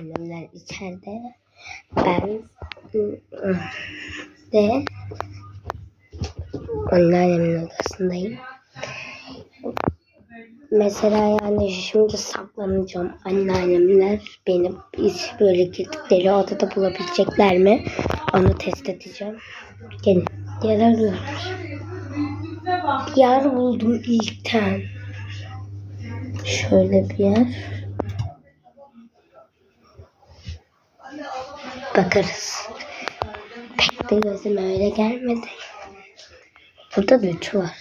Annemler içeride. Ben de anneannemin odasındayım. Mesela yani şimdi saklanacağım. Anneannemler beni hiç böyle gittikleri odada bulabilecekler mi? Onu test edeceğim. Gelin. Arıyorum. Bir yer buldum ilkten. Şöyle bir yer. Bakarız. Pek de gözüme öyle gelmedi. Burada da üçü var.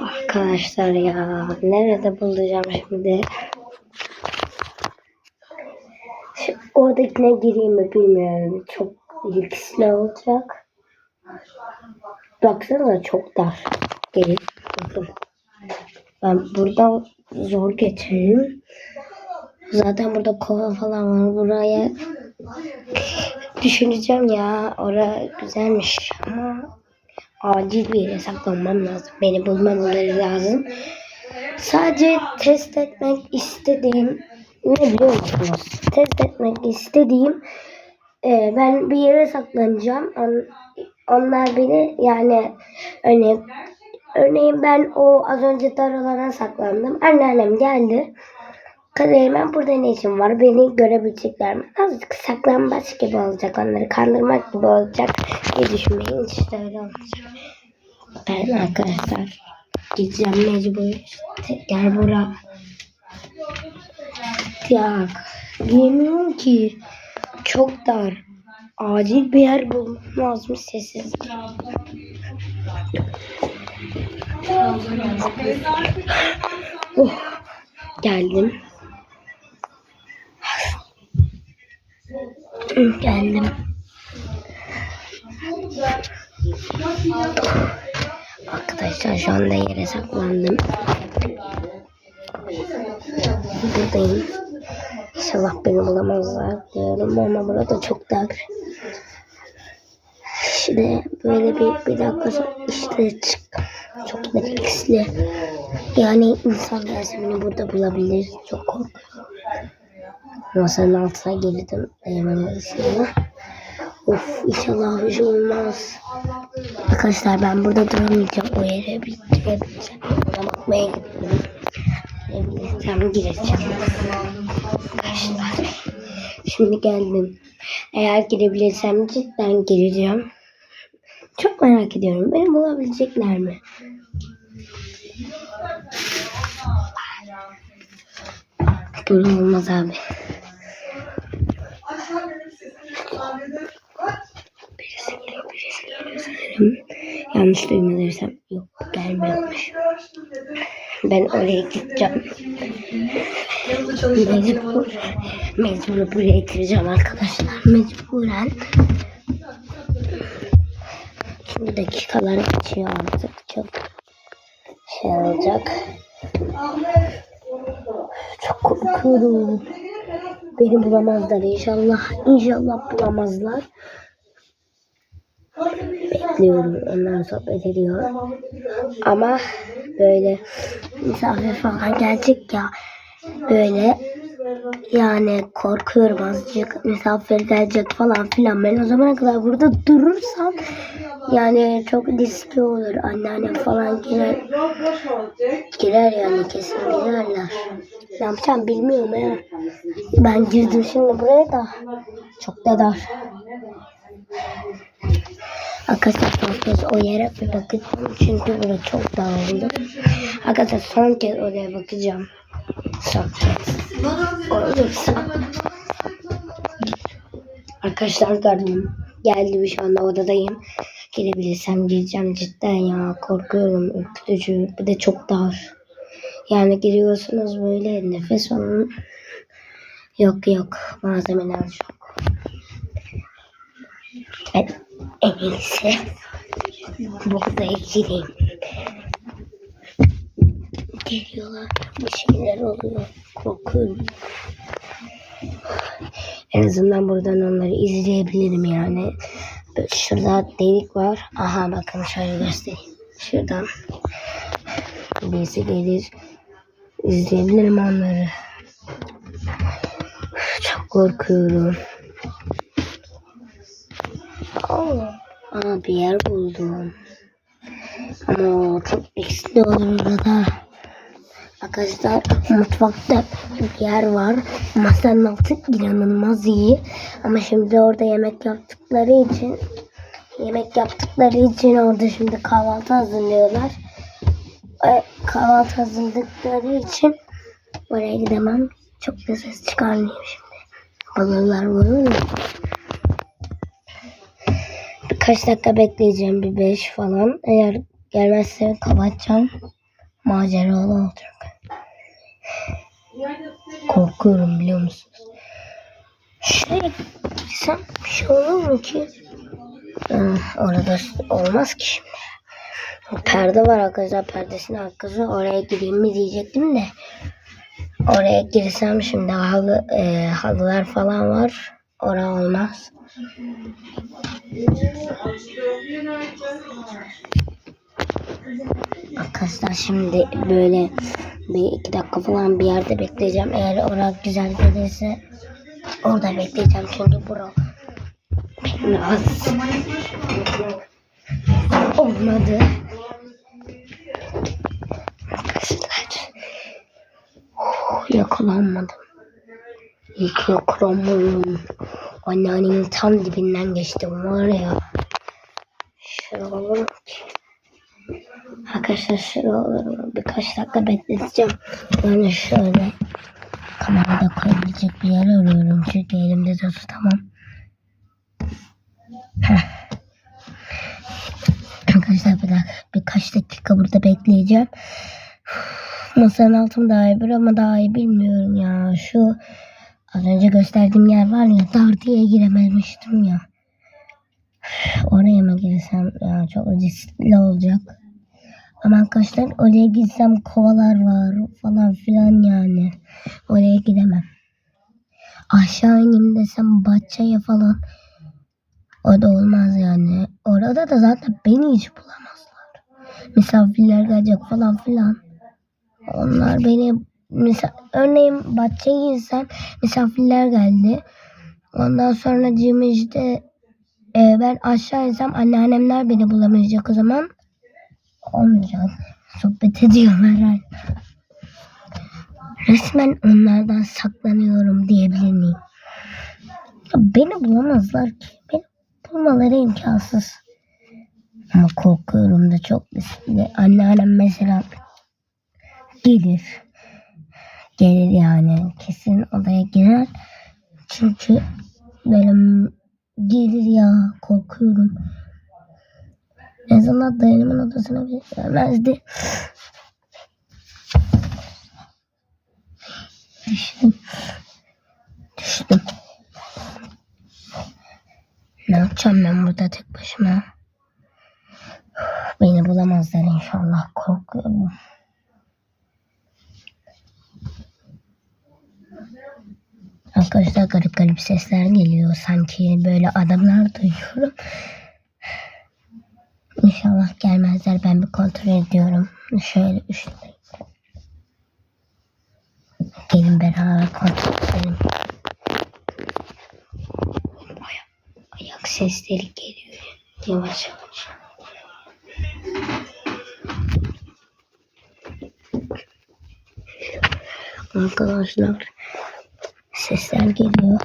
Arkadaşlar ya nerede bulacağım şimdi? Şu oradakine gireyim mi bilmiyorum. Çok riskli olacak. Baksana çok dar. Gelin. Ben buradan zor geçerim. Zaten burada kova falan var. Buraya düşüneceğim ya. Ora güzelmiş ama acil bir yere saklanmam lazım. Beni bulmamaları lazım. Sadece test etmek istediğim ne biliyor musunuz? Test etmek istediğim e, ben bir yere saklanacağım. On, onlar beni yani örneğin, örneğin ben o az önce dar alana saklandım. Anneannem geldi. Kaderime burada ne işim var? Beni görebilecekler mi? Azıcık saklambaç gibi olacak onları. Kandırmak gibi olacak diye düşünmeyin. İşte öyle olacak. Ben arkadaşlar gideceğim mecbur. Gel bura. Ya bilmiyorum ki. Çok dar. Acil bir yer bulmam lazım sessiz. Oh, geldim. Geldim. Arkadaşlar şu anda yere saklandım. Buradayım. İnşallah beni bulamazlar diyorum ama burada çok dar. İşte böyle bir, bir dakika sonra işte çık. Çok da riskli. Yani insan gelse beni burada bulabilir. Çok korkuyorum. Masanın altına girdim. Dayanamadım. Of inşallah bir şey olmaz. Arkadaşlar ben burada duramayacağım. O yere bir girebileceğim. Ona bakmaya gidiyorum. Girebilirsem gireceğim. Arkadaşlar. Şimdi geldim. Eğer girebilirsem cidden gireceğim. Çok merak ediyorum. Beni bulabilecekler mi? Böyle olmaz abi. Birisi geliyor, birisi geliyor sanırım. Yanlış duymadıysam yok gelmiyormuş. Ben oraya gideceğim. Mecbur, mecbur buraya gireceğim arkadaşlar. Mecburen. Dakikalar geçiyor artık. Çok şey olacak. Çok korkuyorum. Beni bulamazlar inşallah. İnşallah bulamazlar. Bekliyorum. Onlar sohbet ediyor. Ama böyle misafir falan gelecek ya. Böyle yani korkuyorum azıcık misafir gelecek falan filan. Ben o zamana kadar burada durursam yani çok riskli olur. Anneannem falan girer. Girer yani kesin girerler. Ne yapacağım bilmiyorum ya. Ben girdim şimdi buraya da çok da dar. Arkadaşlar son kez o yere bir bakacağım. Çünkü burada çok dağıldı. Arkadaşlar son kez oraya bakacağım. Olursa. Arkadaşlar gördüm. Geldim şu anda odadayım. Girebilirsem gireceğim cidden ya. Korkuyorum ürkütücü. Bir de çok dar. Yani giriyorsunuz böyle nefes alın. Yok yok malzemeler çok. Ben en iyisi burada gireyim. Geliyorlar. Bir şeyler oluyor. Korkuyorum. En azından buradan onları izleyebilirim yani. Şurada delik var. Aha bakın şöyle göstereyim. Şuradan birisi gelir. İzleyebilirim onları. Çok korkuyorum. Aa, bir yer buldum. Ama çok riskli olur orada. Arkadaşlar mutfakta bir yer var. Masanın altı inanılmaz iyi. Ama şimdi orada yemek yaptıkları için yemek yaptıkları için orada şimdi kahvaltı hazırlıyorlar. E, kahvaltı hazırladıkları için oraya gidemem. Çok da ses çıkarmayayım şimdi. Balonlar vurur? Birkaç dakika bekleyeceğim bir beş falan. Eğer gelmezse kapatacağım. Maceralı olacak. Korkuyorum biliyor musunuz? Şuraya gitsem bir şey olur mu ki? Hmm, orada olmaz ki şimdi. Perde var arkadaşlar perdesinin arkası. Oraya gireyim mi diyecektim de. Oraya girsem şimdi halı, e, halılar falan var. Orada olmaz. Arkadaşlar şimdi böyle bir iki dakika falan bir yerde bekleyeceğim. Eğer orada güzel gelirse orada bekleyeceğim. Çünkü bura biraz olmadı. Arkadaşlar oh, yakalanmadım. İyi ki yakalanmadım. Anneannemin tam dibinden geçtim var ya. Mu ki? Arkadaşlar şöyle olur mu? Birkaç dakika bekleteceğim. Yani şöyle kamerada koyabilecek bir yer arıyorum. Çünkü elimde de tutamam. Heh. Arkadaşlar bir dakika, birkaç dakika burada bekleyeceğim. Masanın altım daha iyi bir ama daha iyi bilmiyorum ya. Şu az önce gösterdiğim yer var ya dar diye girememiştim ya. Oraya mı girsem ya çok riskli olacak. Ama arkadaşlar oraya gitsem kovalar var falan filan yani. Oraya gidemem. Aşağı ineyim desem bahçeye falan. O da olmaz yani. Orada da zaten beni hiç bulamazlar. Misafirler gelecek falan filan. Onlar beni misal örneğin bahçeye girsem misafirler geldi. Ondan sonra cim işte e, ben aşağı insem anneannemler beni bulamayacak o zaman. Olmayacak. Sohbet ediyorlar. Resmen onlardan saklanıyorum diyebilir miyim? Ya beni bulamazlar ki. Beni bulmaları imkansız. Ama korkuyorum da çok riskli. Anneannem mesela gelir. Gelir yani. Kesin odaya girer. Çünkü benim gelir ya. Korkuyorum. En azından dayımın odasına bir gelmezdi. Düştüm. Düştüm. Ne yapacağım ben burada tek başıma? Beni bulamazlar inşallah. Korkuyorum. Arkadaşlar garip garip sesler geliyor. Sanki böyle adamlar duyuyorum. İnşallah gelmezler. Ben bir kontrol ediyorum. Şöyle üstüne. Gelin beraber kontrol edelim. Ayak, ayak sesleri geliyor. Yavaş yavaş. Arkadaşlar sesler geliyor.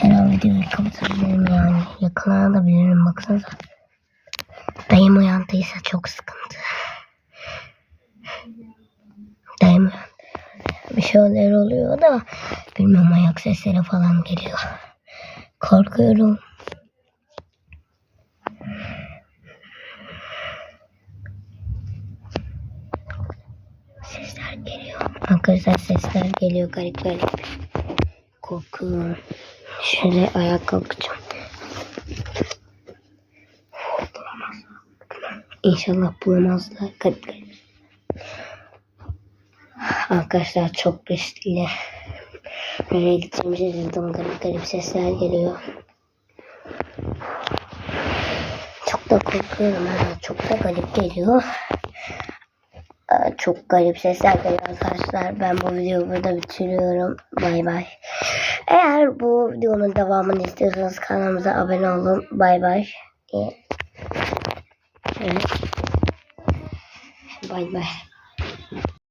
Her an videoyu kapatabilirim yani. Yakalanabilirim baksanıza. Dayım uyandıysa çok sıkıntı. Dayım uyandı. Bir şeyler oluyor da bilmem ayak sesleri falan geliyor. Korkuyorum. Sesler geliyor. Arkadaşlar sesler geliyor garip garip. Korkuyorum. Şöyle ayağa kalkacağım. İnşallah bulamazlar. Garip. Arkadaşlar çok riskli. Nereye gideceğimi şaşırdım. Garip garip sesler geliyor. Çok da korkuyorum. Çok da garip geliyor. çok garip sesler geliyor arkadaşlar. Ben bu videoyu burada bitiriyorum. Bay bay. Eğer bu videonun devamını istiyorsanız kanalımıza abone olun. Bay bay. Bay bay.